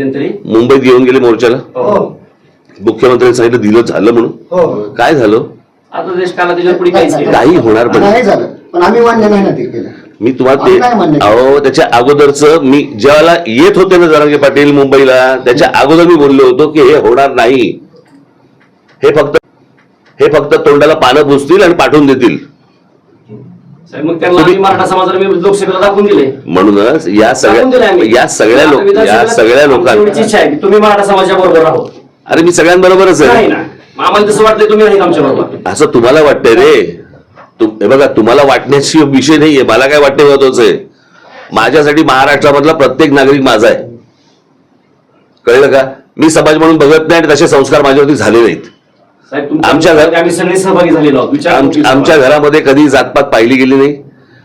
मध्यंतरी मुंबईत घेऊन गेले मोर्चाला? हो. मुख्यमंत्र्यांनी सांगितलं दिलं झालं म्हणून. हो. काय झालं? आता देश काला त्याच्यावर पुढे काहीच काही होणार पण नाही झालं. पण आम्ही मान्य नाही ना ते केलं. मी तुम्हाला आम्ही काय मान्य ते केलं? अहो त्याच्या अगोदरच मी ज्यावेळेला येत होते ना जरांगे पाटील मुंबईला त्याच्या अगोदर मी बोललो होतो की हे होणार नाही. हे फक्त हे फक्त तोंडाला पानं पुसतील आणि पाठवून देतील. मग त्यांना आम्ही मराठा समाजाला मी लोकसभेला दाखवून दिले म्हणूनच या सगळ्या. या सगळ्या लोक या सगळ्या एवढीच इच्छा आहे की तुम्ही मराठा बरोबर आहोत. अरे मी सगळ्यांबरोबरच आहे. ना आम्हाला तसं वाटतंय तुम्ही आमच्या बरोबर असं तुम्हाला वाटतंय रे. हे बघा तुम्हाला वाटण्याची विषय नाहीये. मला काय वाटणे महत्वाचं आहे? माझ्यासाठी महाराष्ट्रामधला प्रत्येक नागरिक माझा आहे. कळलं का? मी समाज म्हणून बघत नाही आणि तसे संस्कार माझ्यावरती झाले नाहीत. आमच्या घरात- आम्ही सगळे सहभागी झालेलो आहोत. विचार आम- आमच्या घरामध्ये कधी जातपात पाहिली गेली नाही.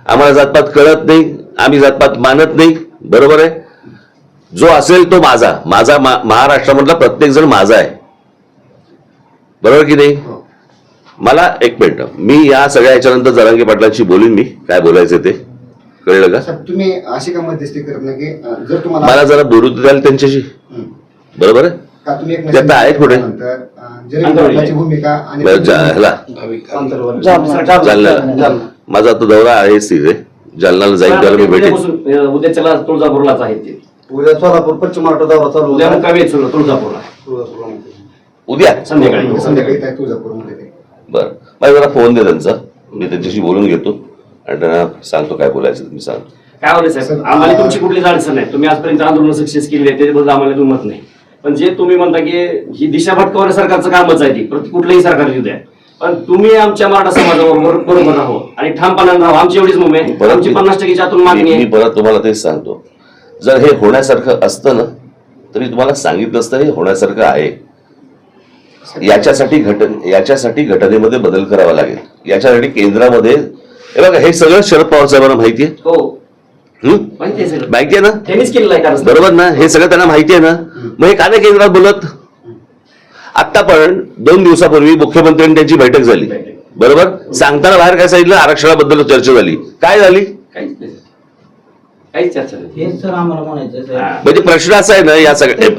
आम्हाला जातपात कळत नाही. आम्ही जातपात मानत नाही. बरोबर आहे? जो असेल तो माझा. माझा महाराष्ट्रामधला प्रत्येक जण माझा आहे. बरोबर की नाही? मला एक मिनिट. मी या सगळ्या याच्यानंतर जरांगे पाटलांशी बोलीन मी. काय बोलायचं ते? कळलं का? साहेब तुम्ही अशी का मध्यस्थी करत नाही मला जरा बोलू द्याल त्यांच्याशी. हं. बरोबर आहे? का तुम्ही एक ते आता आहेत पुढे. नंतर, अं, जरी पाटलाची भूमिका आणि बरं, जा- ह्याला जालन्याला माझा आता दौरा आहे स्थिर आहे जालन्याला जाईल त्याला मी भेटेन. उद्यापासून उद्याच्याला तुळजापूरलाच आहेत ते. उद्या सोलापूर पश्चिम महाराष्ट्र दौरा चालू उद्या. मुक्कामी सुरू तुळजापूरला. उद्या? संध्याकाळी. संध्याकाळी त्या तुळजापूरमध्ये ते. बर. मला जरा फोन दे त्यांचा. मी त्यांच्याशी बोलून घेतो. आणि त्यांना सांगतो काय बोलायचं ते मी सांगतो. काय साहेब साहेब, आम्हाला तुमची कुठलीच अडचण नाही. तुम्ही आजपर्यंत आंदोलन सक्सेस केली आहे त्याच्याबद्दल आम्हाला दुमत नाही. पण जे तुम्ही म्हणता की ही दिशा भटकवण्या सरकारचं कामच आहे ती प्रति कुठलंही सरकार येऊ द्या. पण तुम्ही आमच्या मराठा समाजाबरोबर बरोबर राहो आणि ठामपणाने राहो. आमची एवढीच मुंबई आहे. आमची पन्नास टक्केची आतून मागणी मी आहे परत तुम्हाला तेच सांगतो. जर हे होण्यासारखं असतं ना तर तुम्हाला सांगितलं असतं हे होण्यासारखं आहे. याच्यासाठी घटन याच्यासाठी घटनेमध्ये बदल करावा लागेल. याच्यासाठी केंद्रामध्ये हे बघा हे सगळं शरद पवार साहेबांना माहिती आहे. हं? माहिती आहे ना? बरोबर ना? हे सगळं त्यांना माहिती आहे ना? मग हे का नाही केंद्रात बोलत? आता पण दोन दिवसापूर्वी मुख्यमंत्र्यांनी त्यांची बैठक झाली. बरोबर? सांगताना बाहेर काय सांगितलं? आरक्षणाबद्दल चर्चा झाली. काय झाली. हा. म्हणजे प्रश्न असा आहे ना या सगळ्या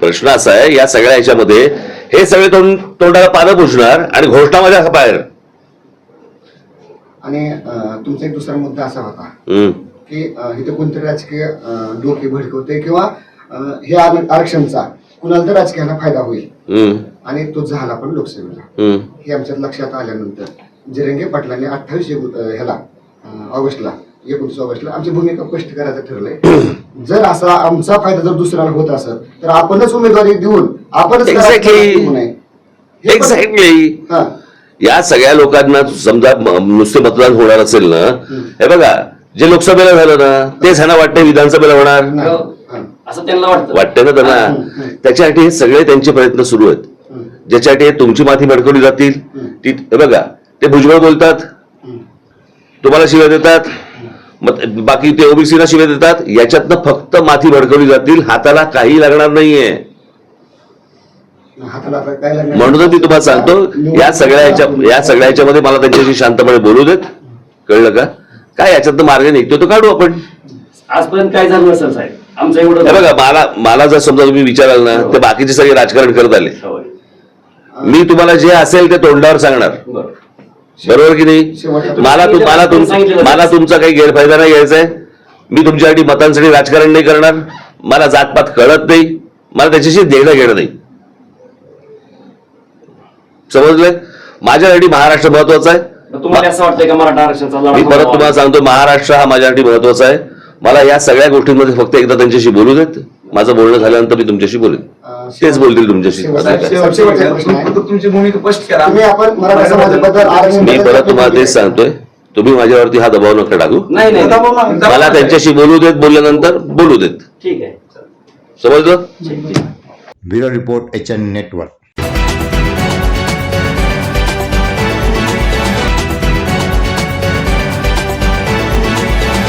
प्रश्न असा आहे या सगळ्या ह्याच्यामध्ये हे सगळे तोंड तोंडाला पानं पुसणार आणि घोषणा माझ्या बाहेर. आणि तुमचा एक दुसरा मुद्दा असा होता. हम्म. की इथं कोणतरी राजकीय डोके भडकवते किंवा हे आर- आरक्षणचा कुणाला तर राजकीयांना फायदा होईल. आणि तो झाला पण लोकसभेला हम्म. हे आमच्या लक्षात आल्यानंतर जिरंगे पाटलांनी अठ्ठावीस ह्याला ऑगस्टला एकोणतीस ऑगस्टला आमची भूमिका स्पष्ट करायचं ठरलंय जर असा आमचा फायदा जर दुसऱ्याला होत असेल तर आपणच उमेदवारी देऊन आपणच. हे एक्झॅक्टली. या सगळ्या लोकांना समजा नुसते मतदान होणार असेल ना हे बघा जे लोकसभेला झालं ना तेच ह्यांना वाटतं विधानसभेला होणार. असं त्यांना वाटतं वाटतं ना त्यांना. त्याच्यासाठी हे सगळे त्यांचे प्रयत्न सुरू आहेत. ज्याच्यासाठी तुमची माती भडकवली जातील. ती बघा ते भुजबळ बोलतात. तुम्हाला शिव्या देतात मग बाकी ते ओबीसीला शिव्या देतात याच्यातनं फक्त माती भडकवली जातील हाताला काही लागणार नाहीये? म्हणूनच मी तुम्हाला सांगतो या सगळ्या या सगळ्या याच्यामध्ये मला त्यांच्याशी शांतपणे बोलू देत कळलं का काय याच्यातनं मार्ग निघतो तो काढू आपण. आजपर्यंत काय झालं नसेल साहेब? आमचं एवढं हे बघा मला मला जर समजा तुम्ही विचाराल ना ते बाकीचे सगळे राजकारण करत आले. मी तुम्हाला जे असेल ते तोंडावर सांगणार. बरं. बरोबर की नाही? मला तुम मला तुम मला तुमचा काही गैरफायदा नाही घ्यायचा आहे. मी तुमच्यासाठी मतांसाठी राजकारण नाही करणार. मला जातपात कळत नाही. मला त्याच्याशी देणं घेणं नाही. समजलंय माझ्यासाठी महाराष्ट्र महत्त्वाचा मग तुम्हाला आहे असं वाटतंय का मराठा आरक्षणाचा लढा मी परत थांबवावा? तुम्हाला सांगतो महाराष्ट्र हा माझ्यासाठी महत्त्वाचा आहे. मला या सगळ्या गोष्टींमध्ये फक्त एकदा त्यांच्याशी बोलू देत. माझं बोलणं झाल्यानंतर मी तुमच्याशी बोलेन. तेच बोलतील तुमच्याशी. शेवट- असं काय. शेवट- शेवटचा प्रश्न आहे. फक्त तुमची भूमिका स्पष्ट करा. तुम्ही आपण मराठा समाजाबद्दल आरक्षण मी परत तुम्हाला तेच सांगतोय. तुम्ही माझ्यावरती हा दबाव नका टाकू. नाही नाही. मला. त्यांच्याशी बोलू देत बोलल्यानंतर बोलू देत. ठीक आहे. समजलं? Bureau report H N network.